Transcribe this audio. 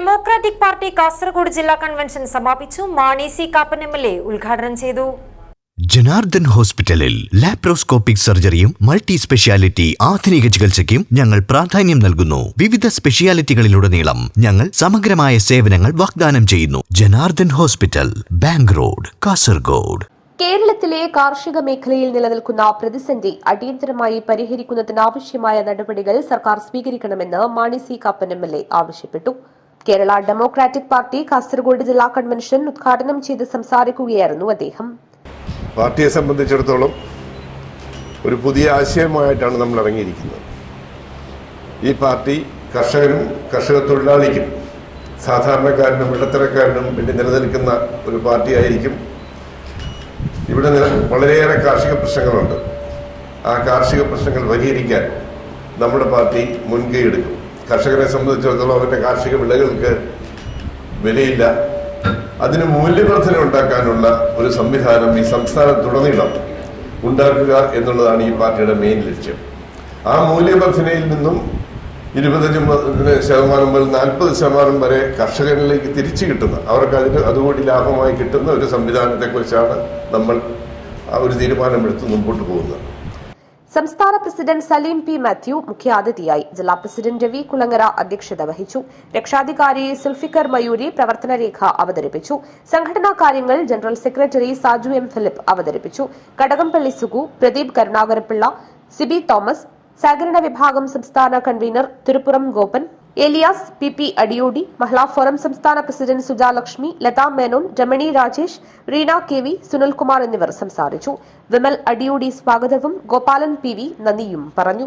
Democratic party Kasaragod ജില്ലാ convention സമാപിച്ചു. Mani C Kappan M L A ഉദ്ഘാടനം ചെയ്തു. ജനാർദ്ദൻ ഹോസ്പിറ്റലിൽ ലാപ്രോസ്കോപ്പിക് സർജറിയും മൾട്ടി സ്പെഷ്യാലിറ്റി ആധുനിക ചികിത്സയ്ക്കും ഞങ്ങൾ പ്രാധാന്യം നൽകുന്നു. വിവിധ സ്പെഷ്യാലിറ്റികളിലുടനീളം ഞങ്ങൾ സമഗ്രമായ സേവനങ്ങൾ വാഗ്ദാനം ചെയ്യുന്നു. Janardhan hospital bank road Kasaragod. കേരളത്തിലെ കാർഷിക മേഖലയിൽ നിലനിൽക്കുന്ന പ്രതിസന്ധി അടിയന്തരമായി പരിഹരിക്കുന്നതിനാവശ്യമായ നടപടികൾ സർക്കാർ സ്വീകരിക്കണമെന്ന് Mani C Kappan M L A ആവശ്യപ്പെട്ടു. കേരള ഡെമോക്രാറ്റിക് പാർട്ടി കാസർഗോഡ് ജില്ലാ കൺവെൻഷൻ ഉദ്ഘാടനം ചെയ്ത് സംസാരിക്കുകയായിരുന്നു അദ്ദേഹം. പാർട്ടിയെ സംബന്ധിച്ചിടത്തോളം ഒരു പുതിയ ആശയമായിട്ടാണ് നമ്മൾ ഇറങ്ങിയിരിക്കുന്നത്. ഈ പാർട്ടി കർഷകനും കർഷക തൊഴിലാളിക്കും സാധാരണക്കാരനും ഇടത്തരക്കാരനും വേണ്ടി നിലനിൽക്കുന്ന ഒരു പാർട്ടിയായിരിക്കും. ഇവിടെ വളരെയേറെ കാർഷിക പ്രശ്നങ്ങളുണ്ട്. ആ കാർഷിക പ്രശ്നങ്ങൾ പരിഹരിക്കാൻ നമ്മുടെ പാർട്ടി മുൻകൈ എടുക്കും. കർഷകരെ സംബന്ധിച്ചിടത്തോളം അവരുടെ കാർഷിക വിളകൾക്ക് വിലയില്ല. അതിന് മൂല്യവർദ്ധന ഉണ്ടാക്കാനുള്ള ഒരു സംവിധാനം ഈ സംസ്ഥാനത്തുടനീളം ഉണ്ടാക്കുക എന്നുള്ളതാണ് ഈ പാർട്ടിയുടെ മെയിൻ ലക്ഷ്യം. ആ മൂല്യവർദ്ധനയിൽ നിന്നും ഇരുപത്തഞ്ച് ശതമാനം മുതൽ നാൽപ്പത് ശതമാനം വരെ കർഷകരിലേക്ക് തിരിച്ചു കിട്ടുന്ന അവർക്ക് അതിന് അതുകൂടി ലാഭമായി കിട്ടുന്ന ഒരു സംവിധാനത്തെക്കുറിച്ചാണ് നമ്മൾ ഒരു തീരുമാനമെടുത്ത് മുമ്പോട്ട് പോകുന്നത്. സംസ്ഥാന പ്രസിഡന്റ് സലീം പി മാത്യു മുഖ്യാതിഥിയായി. ജില്ലാ പ്രസിഡന്റ് രവി കുളങ്ങര അധ്യക്ഷത വഹിച്ചു. രക്ഷാധികാരി സുൽഫിക്കർ മയൂരി പ്രവർത്തനരേഖ അവതരിപ്പിച്ചു. സംഘടനാ കാര്യങ്ങൾ general secretary Saju M Philip അവതരിപ്പിച്ചു. കടകംപള്ളി സുഗു പ്രദീപ് കരുണാകരപ്പിള്ള സിബി തോമസ് സഹകരണ വിഭാഗം സംസ്ഥാന convener Thiruppuram Gopan Elias P P Adiyodi Mahila forum സംസ്ഥാന president Sujalakshmi Latha Menon Ramani Rajesh Reena K V Sunilkumar എന്നിവർ സംസാരിച്ചു. വിമൽ അടിയോടി സ്വാഗതവും ഗോപാലൻ പി വി നന്ദിയും പറഞ്ഞു.